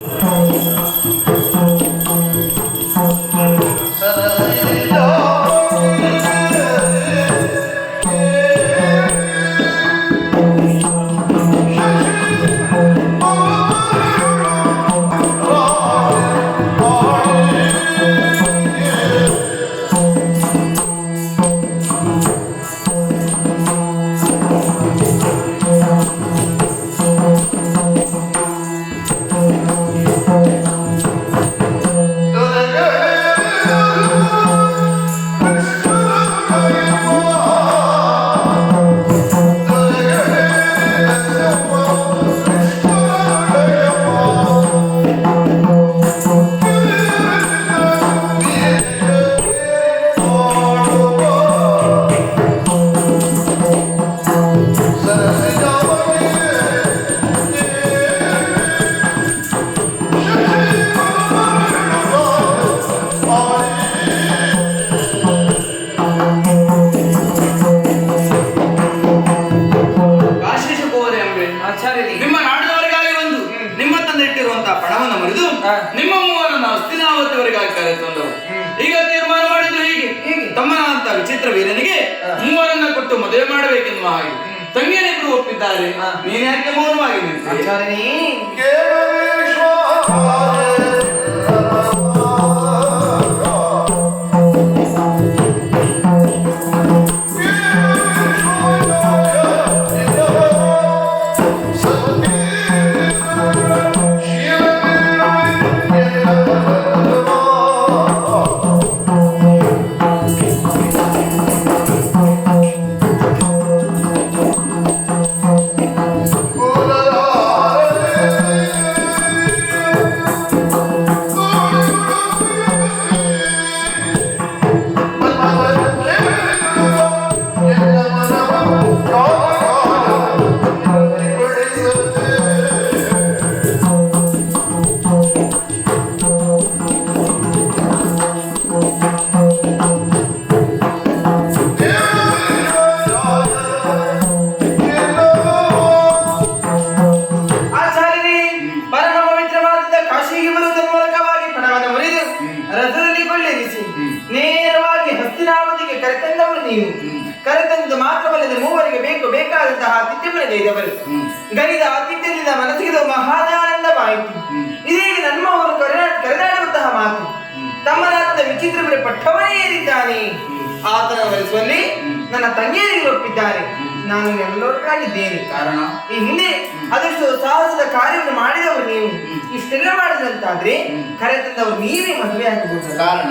不 ವಿಚಿತ್ರ ವೀರನಿಗೆ. ಮೂವರನ್ನ ಕೊಟ್ಟು ಮದುವೆ ಮಾಡಬೇಕೆನ್ನುವ ಹಾಗೆ ತಂಗಿಯರಿಬ್ರು ಒಪ್ಪಿದ್ದಾರೆ. ನೀನ್ ಯಾಕೆ ಮೌನವಾಗಿ ಕರೆತಂದು ಮೂವರಿಗೆ ಬೇಕು ಬೇಕಾದಂತಹ ಆತಿಥ್ಯವನ್ನು ಗೈದವರು ಗೈದ ಆತಿಥ್ಯದಿಂದ ಮನಸ್ಸಿಗೆ ಮಹಾದಾನಂದವಾಯಿತು ಇದೀಗ ನಮ್ಮವರು ಕರೆ- ಕರೆದಾಡುವಂತಹ ಮಾತು. ತಮ್ಮನಾದ ವಿಚಿತ್ರ ಬಿಡ ಪಟ್ಟವನೇ ಏರಿದ್ದಾನೆ ಆತನ ವರಿಸುವಲ್ಲಿ ನನ್ನ ತಂಗಿಯರಿಗೆ ಒಪ್ಪಿದ್ದಾರೆ. ನಾನು ಎಲ್ಲರಿಗಾಗಿದ್ದೇನೆ ಕಾರಣ? ಈ ಹಿಂದೆ ಅದಷ್ಟು ಸಾಹಸದ ಕಾರ್ಯವನ್ನು ಮಾಡಿದವರು ನೀವು. ಇಷ್ಟೆಲ್ಲ ಮಾಡಿದಂತಾದ್ರೆ ಕರೆ ತಂದವರು ನೀವೇ ಮದುವೆ ಆಗಬಹುದು ಕಾರಣ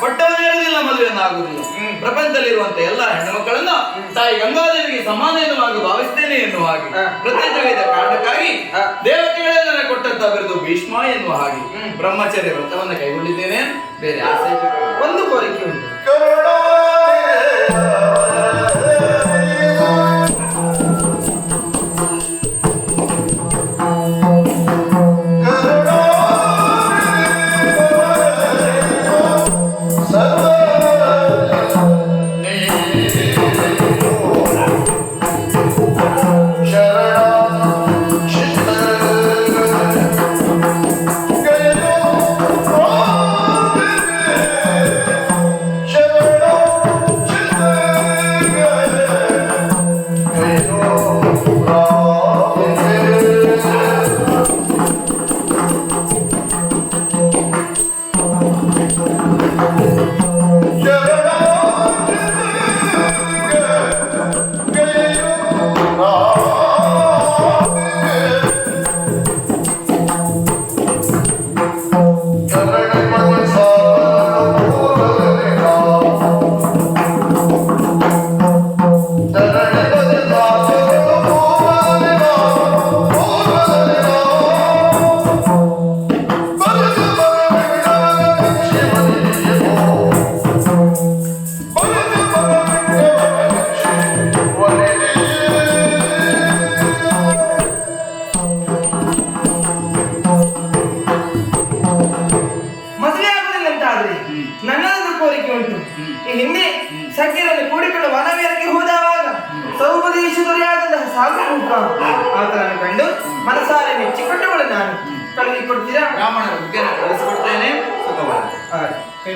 ಕೊಟ್ಟವನೇರುವುದಿಲ್ಲ ಮದುವೆಯನ್ನು ಆಗುವುದಿಲ್ಲ. ಪ್ರಪಂಚದಲ್ಲಿರುವಂತ ಎಲ್ಲ ಹೆಣ್ಣು ಮಕ್ಕಳನ್ನ ತಾಯಿ ಗಂಗಾದೇವಿಗೆ ಸಮಾನ ಎನ್ನುವಾಗಿ ಭಾವಿಸ್ತೇನೆ ಎನ್ನುವ ಹಾಗೆ. ಪ್ರತ್ಯೇಕವಾದ ಕಾರಣಕ್ಕಾಗಿ. ದೇವತೆಗಳೇ ಕೊಟ್ಟಂತ ಬಿರುದು ಭೀಷ್ಮ ಎನ್ನುವ ಹಾಗೆ ಹ್ಮ್. ಬ್ರಹ್ಮಚರ್ಯ ವ್ರತವನ್ನು ಕೈಗೊಂಡಿದ್ದೇನೆ ಬೇರೆ ಆಸೆ ಒಂದು ಕೋರಿಕೆ ಉಂಟು ಚಿಕ್ಕಟ್ಟುಗಳು ನಾನು. ಕಳುಹಿಕೊಡ್ತೀರಾ ಬ್ರಾಹ್ಮಣರು ವಿದ್ಯೆಯನ್ನು ಕಳಿಸಿಕೊಡ್ತೇನೆ. ಹಾಗೆ